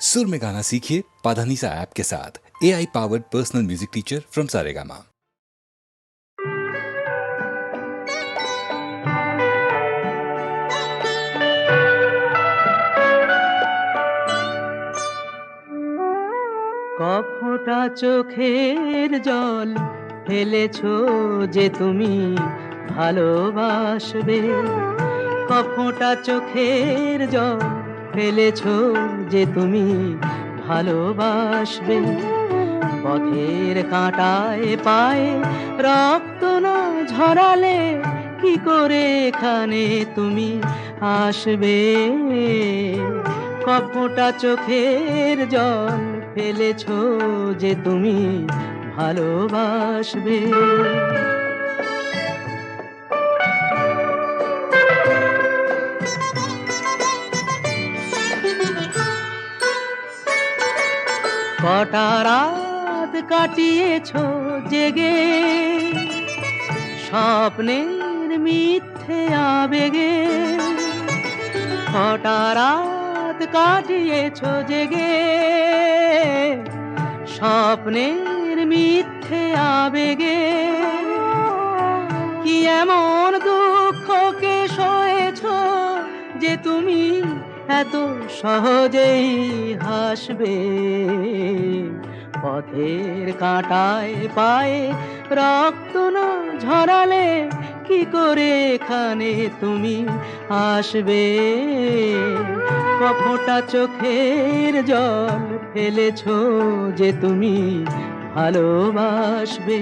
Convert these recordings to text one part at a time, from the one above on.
सुर में गाना सीखिए पाधानीसा ऐप के साथ A I powered personal music teacher from Saregama কফোটা চোখের জল ফেলেছো যে তুমি ভালোবাসবে কফোটা চোখের জল ফেলেছো যে তুমি ভালোবাসবে। পথের কাঁটায় পায়ে রক্ত না ঝরালে কি করে এখানে তুমি আসবে? কপটা চোখের জল ফেলেছো যে তুমি ভালোবাসবে। কটা রাত কাটিয়েছো জেগে। স্বপ্নের মিথ্যে আবেগে। কটা রাত কাটিয়েছো জেগে। স্বপ্নের মিথ্যে আবেগে। কি এমন দুঃখকে সয়েছ যে তুমি এত সহজেই হাসবে। পথের কাঁটায় পায়ে রক্ত না ঝরালে কি করে এখানে তুমি আসবে? কফোটা চোখের জল ফেলেছ যে তুমি ভালোবাসবে।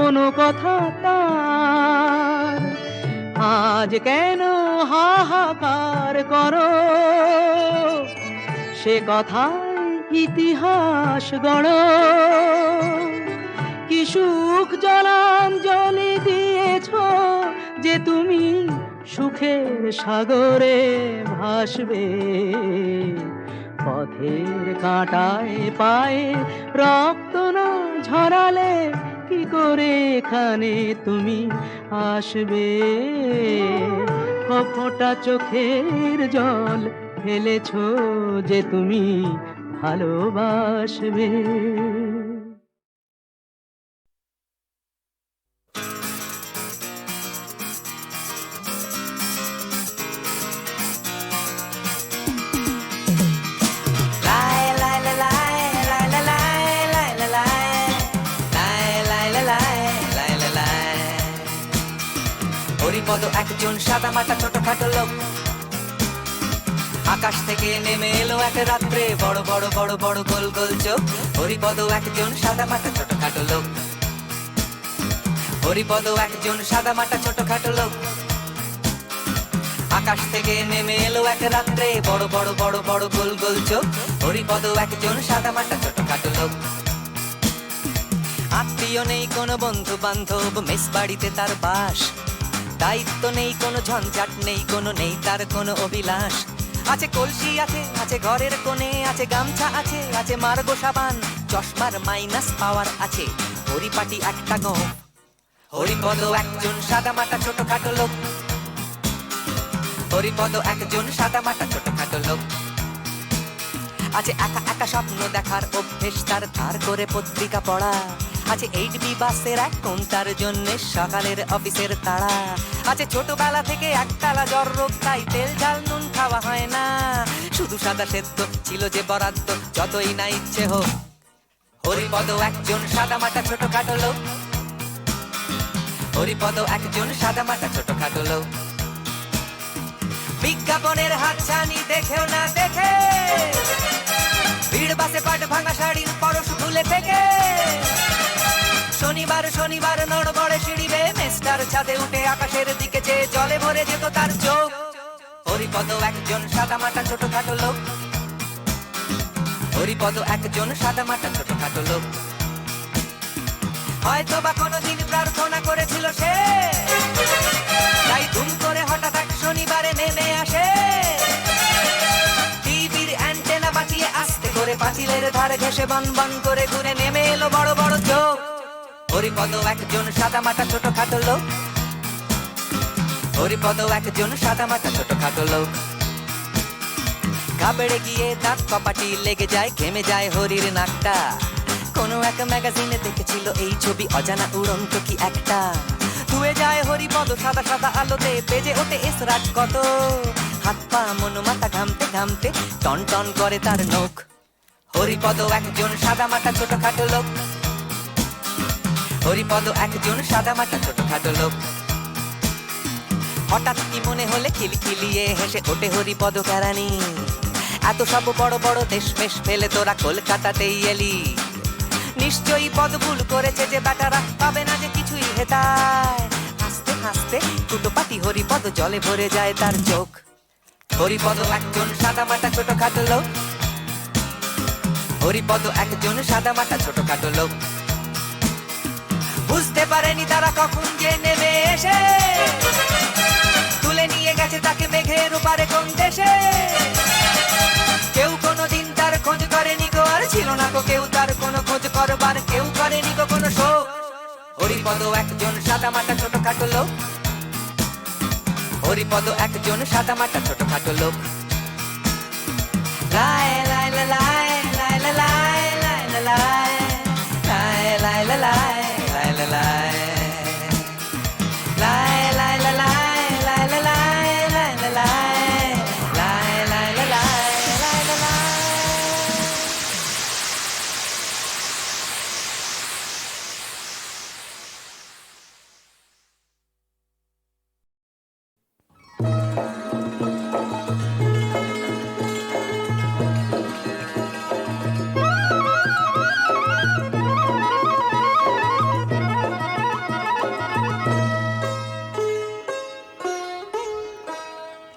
কোনো কথা তার। আজ কেন হাহাকার করো? সে কথায় ইতিহাস গড়। কি সুখ জলাঞ্জলি দিয়েছ যে তুমি সুখের সাগরে ভাসবে? পথের কাঁটায় পায়ে রক্ত না ঝরালে কি করে এখানে তুমি আসবে? কপটা চোখের জল ফেলেছো যে তুমি ভালোবাসবে। হরিপদ একজন সাদা মাটা ছোটখাটো লোক। আকাশ থেকে নেমে এলো এক রাত্রে বড় বড় বড় বড় গোল গোল চোখ। হরিপদ একজন সাদা মাটা ছোটখাটো লোক। হরিপদ একজন সাদা মাটা ছোটখাটো লোক। আকাশ থেকে নেমে এলো এক রাত্রে বড় বড় বড় বড় গোল গোল চোখ। হরিপদ একজন সাদা মাটা ছোটখাটো লোক। আত্মীয় নেই কোনো বন্ধু বান্ধব মেস বাড়িতে তার বাস। দায়িত্ব নেই, কোনো ঝঞ্ঝাট নেই, কোনো নেই তার কোনো অভিলাষ। আছে কলসি, আছে আছে ঘরের কোণে, আছে গামছা, আছে আছে মার্গো সাবান, চশমার মাইনাস পাওয়ার আছে। হরিপাটি একটা গো হরিপদ একজন সাদা মাটা ছোটখাটো লোক। হরিপদ একজন সাদা মাটা ছোটখাটো লোক। আছে একা একা স্বপ্ন দেখার অভ্যেস, তার ধার করে পত্রিকা পড়া। আছে এইট বি বাসের এক তার জন্য সকালের অফিসের তাড়া। আছে ছোটবেলা থেকে একতলা জ্বর রোগ, তাই তেল, ঝাল, নুন খাওয়া হয় না। শুধু সাদা সেদ্ধ ছিল যে বরাদ্দ, যতই না ইচ্ছে হোক। হরিপদ একজন সাদা মাটা ছোটখাটো লোক। হরিপদ একজন সাদা মাটা ছোটখাটো লোক। বিজ্ঞাপনের হাতছানি দেখেও না দেখে। ভিড় বাসে পাট ভাঙা শাড়ির পরশ খুলে থেকে। শনিবার শনিবার নড়বড়ে সিঁড়ি বেয়ে মেস্টার ছাদে উঠে আকাশের দিকে চেয়ে জলে ভরে যেত তার চোখ। হরিপদ একজন সাদা মাটা ছোটখাটো লোক। হরিপদ একজন সাদা মাটা ছোটখাটো লোক। হয়তো বা কোনোদিন প্রার্থনা করেছিল সে। তাই ধুম করে হঠাৎ এক শনিবারে নেমে আসে। টিভির অ্যান্টেনা বাঁচিয়ে আস্তে করে পাঁচিলের ধারে ঘেসে বন বন করে ঘুরে নেমে এলো বড় বড় চোখ। হরিপদ একজন সাদা মাটা ছোটখাটো লোক। হরিপদ একজন সাদা মাটা ছোটখাটো লোক। কাপড়ে গিয়ে দাঁত কপাটি লেগে যায়, ঘেমে যায় হরির নাকটা। কোনো এক ম্যাগাজিনে দেখেছিল এই ছবি অজানা, উড়ন্ত কি একটা। ধুয়ে যায় হরিপদ সাদা সাদা আলোতে, বেজে ওঠে এস রাজ কত। হাত পা মন মাথা ঘামতে ঘামতে টন টন করে তার নখ। হরিপদ একজন সাদা মাটা ছোটখাটো লোক। হরিপদ একজন সাদা মাটা ছোটখাটো লোক। হঠাৎ কি মনে হলে খিলখিলিয়ে হেসে ওঠে হরিপদ কেরানি এত সব বড় বড় দেশ মেশ ফেলে তোরা কলকাতাতেই এলি। নিশ্চয়ই পদ ভুল করেছে যে বেটারা, পাবে না যে কিছুই হেতায়। হাসতে হাসতে কুটোপাটি হরিপদ জলে ভরে যায় তার চোখ। হরিপদ একজন সাদা মাটা ছোটখাটো লোক। হরিপদ একজন সাদা মাটা ছোটখাটো লোক। বুঝতে পারেনি তারা কখন যে নেমে এসে তুলে নিয়ে গেছে তাকে মেঘের ওপারে কোন দেশে কেউ কোনোদিন তার খোঁজ করেনি গো আর ছিল না গো কেউ তার কোনো খোঁজ করবার কেউ করেনি গো কোনো শোক হরিপদ একজন সাদা মাটা ছোটখাটো লোক হরিপদ একজন সাদা মাটা ছোটখাটো লোক লাই লাই লা লাই লাই লা লাই লাই লাই লাই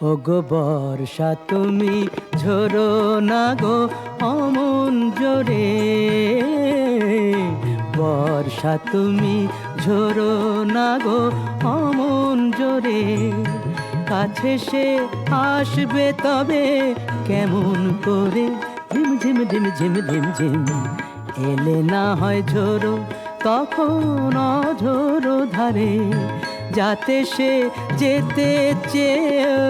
ও গো বর্ষা তুমি ঝোরো না গো অমন জোরে। বর্ষা তুমি ঝোরো না গো অমন জোরে। কাছে সে আসবে তবে কেমন করে? ঝিম ঝিম ঝিম ঝিম ঝিম ঝিম এলে না হয় ঝোরো, তখন অঝোরো ধারে। যাতে সে যেতে চেয়েও,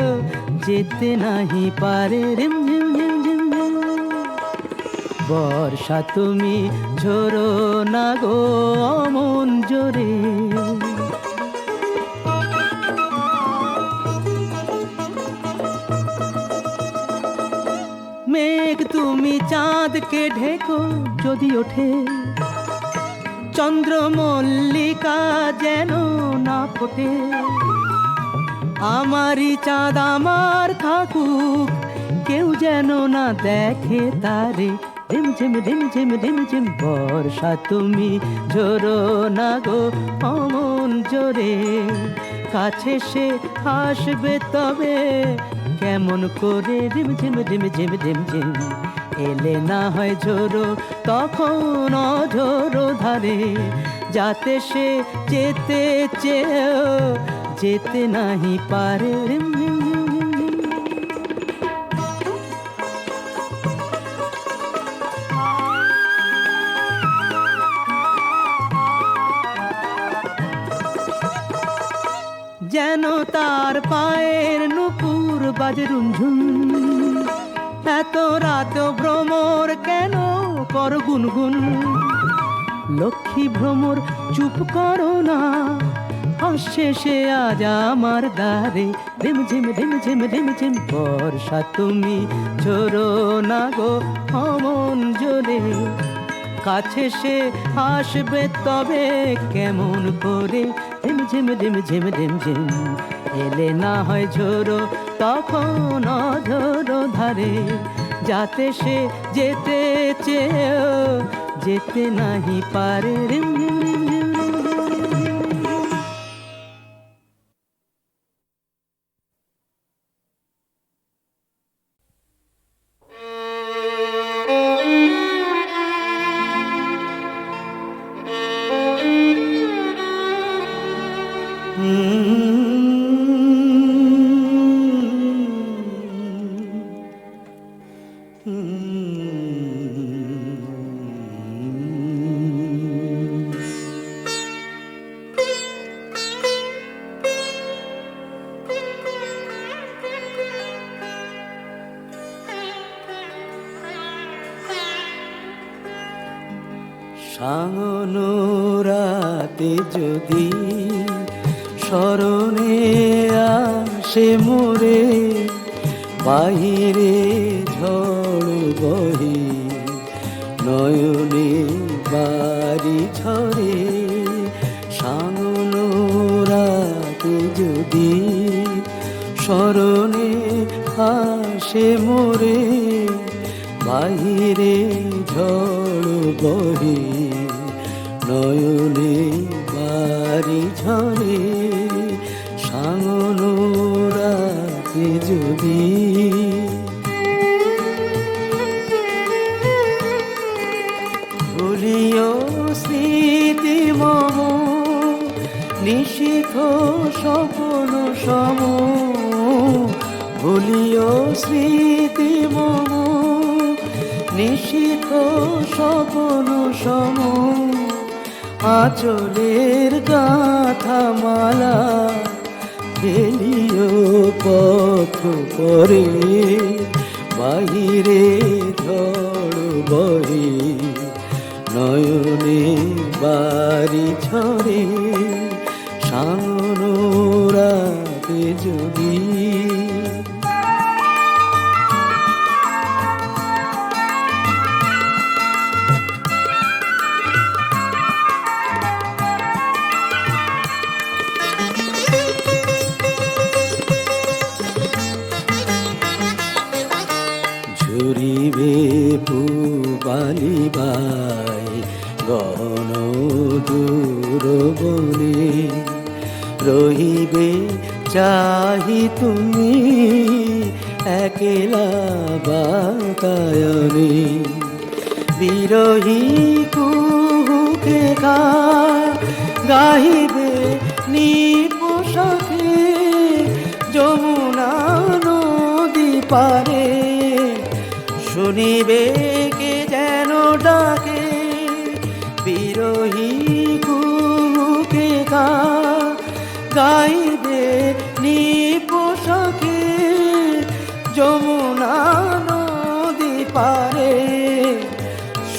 যেতে নাহি পারে। রিম ঝিম ঝিম ঝিম বর্ষা তুমি ঝোরো না গো অমন জোরে। মেঘ তুমি চাঁদকে ঢেকো, যদি ওঠে চন্দ্রমল্লিকা যেন না ফোটে আমারই চাঁদ আমার থাকুক কেউ যেন না দেখে তারে ঝিম ঝিম ঝিম ঝিম ঝিম ঝিম বর্ষা তুমি ঝোরো না গো অমন জোরে কাছে সে আসবে তবে কেমন করে ঝিম ঝিম ঝিম ঝিম ঝিম ঝিম এলে না হয় ঝোরো তখন অঝোরো ধারে যাতে সে যেতে চেয়েও, যেতে নাহি পারে। যেন তার পায়ের নুপুর বাজে রুমঝুম এত রাত ভ্রমর কেন? কর গুনগুন। লক্ষ্মী ভ্রমর, চুপ করো না। সে আজ আমার দ্বারে রিম ঝিম রিম ঝিম রিম ঝিম বর্ষা তুমি ঝোরো না গো অমন জোরে। কাছে সে আসবে তবে কেমন করে? ঝিম ঝিম ঝিম ঝিম ঝিম এলে না হয় ঝোরো তখন অঝোরো ধারে যাতে সে যেতে চেয়েও যেতে নাহি পারে রিম রিম রিম রিম সাঙনো রাতে যদি স্মরণে আসে মোরে, বাহিরে ঝড় বহি, নয়নে বাড়ি ঝরে সাঙনো রাতে যদি স্মরণে আসে মোরে, বাহিরে ঝড় বহে। নয়নে বাড়ি ঝরে সাঙনো যদি ভুলিও স্বপন সম ভুলিও স্মৃতি মম স্বপন সম। আচলের গাথা মালা ফেলিও পথ করে বাহিরে ঝড় বহে নয়নে বাড়ি সামনো রাতে যদি রহিবে চাহি তুমি একলা বাতায়নে। বিরহী কুহুকে গাহিবে নিপোষকে যমুনা নদী পারে। শুনিবে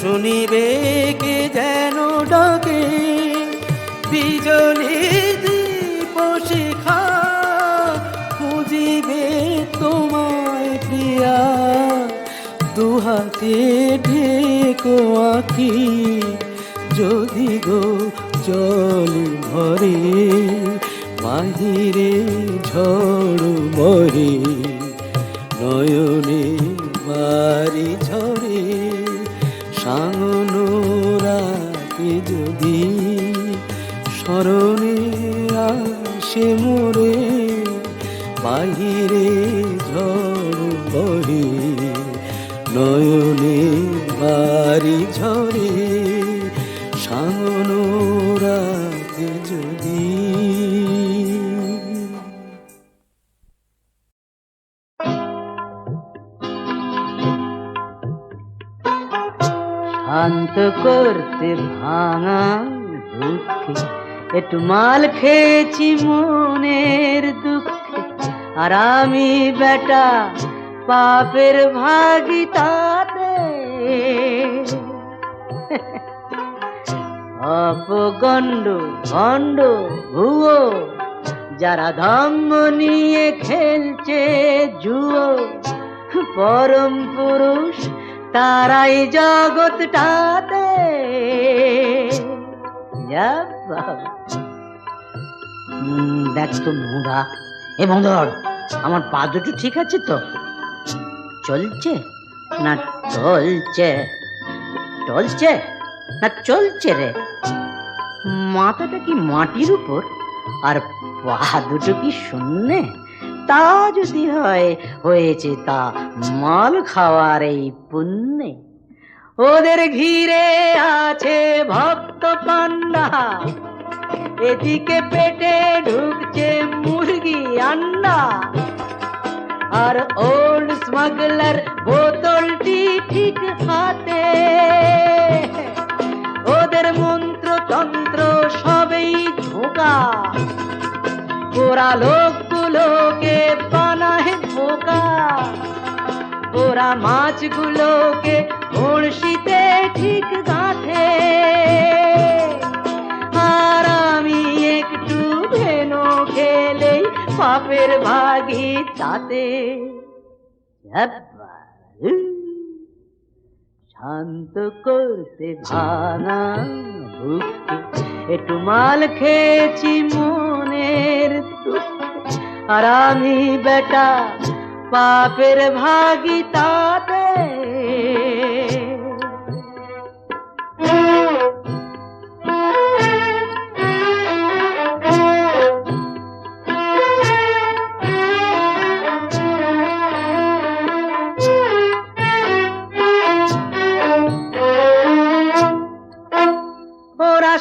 শুনিবে কে যেন ডাকে? বিজলি দীপ শিখা খুঁজিবে তোমায় প্রিয়া। দুহাতে ঢেকো আখি, যদি গো জল ভরে, বাহিরে ঝড় বহে নয়নে আসে মোরে বাহিরে ঝড় বহে নয়নে বাড়ি ঝরে শান্ত করতে ভাঙা দুঃখে। একটু মাল খেয়েছি মনের দুঃখে। আর আমি বেটা পাপের ভাগি তাতে অপগণ্ড ভণ্ড, ভুয়ো, যারা ধম্ম নিয়ে খেলছে জুয়ো। পরম পুরুষ তারাই জগৎটাতে। দেখ তো এ বন্ধর আমার পা দুটো ঠিক আছে তো? চলছে? না চলছে। চলছে না চলছে রে। মাথাটা কি মাটির উপর? আর পা দুটো কি শূন্যে? তা যদি হয়, হয়েছে তা মাল খাওয়ার এই পুণ্যে। ওদের ঘিরে আছে ভক্ত পান্ডা। এদিকে পেটে ঢুকছে মুরগি আন্ডা। আর ওল্ড স্মাগলার বোতলটি ঠিক হাতে। ওদের মন্ত্র তন্ত্র সবই ধোকা ওরা লোকগুলোকে বানায় বোকা ওরা মাছগুলোকে বড়শিতে ঠিক গাঁথে আর আমি একটু ভেনো খেলেই পাপের ভাগি তাতে শান্ত করতে ভানা একটু মাল খেয়েছি মনের। আর আমি বেটা পাপের ভাগি তাতে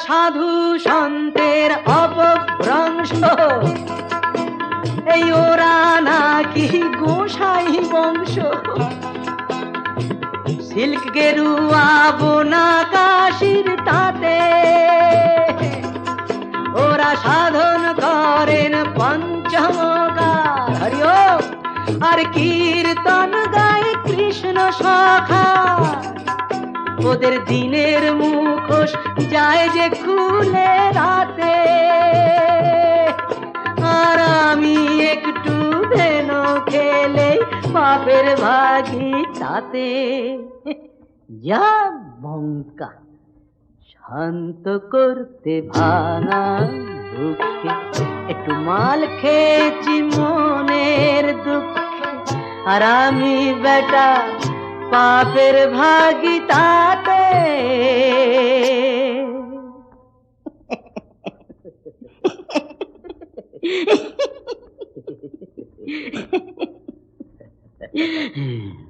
সাধু সন্তের অপভ্রংশ। এই ওরা নাকি গোসাই বংশ? সিল্ক গেরুয়া, বোনা কাশির তাতে। ওরা সাধন করেন হরিও আর কীর্তন গায় কৃষ্ণ সখা। ওদের দিনের মুখোশ যায় যে খুলে রাতে। আমি একটু ভেনো খেলে বাপের ভাগি তাতে। যা বঙ্কা শান্ত করতে ভানা দুঃখে। একটু মাল খেয়েছি মনের দুঃখে, আর আমি বেটা পাপের ভাগি তাতে। Yeah.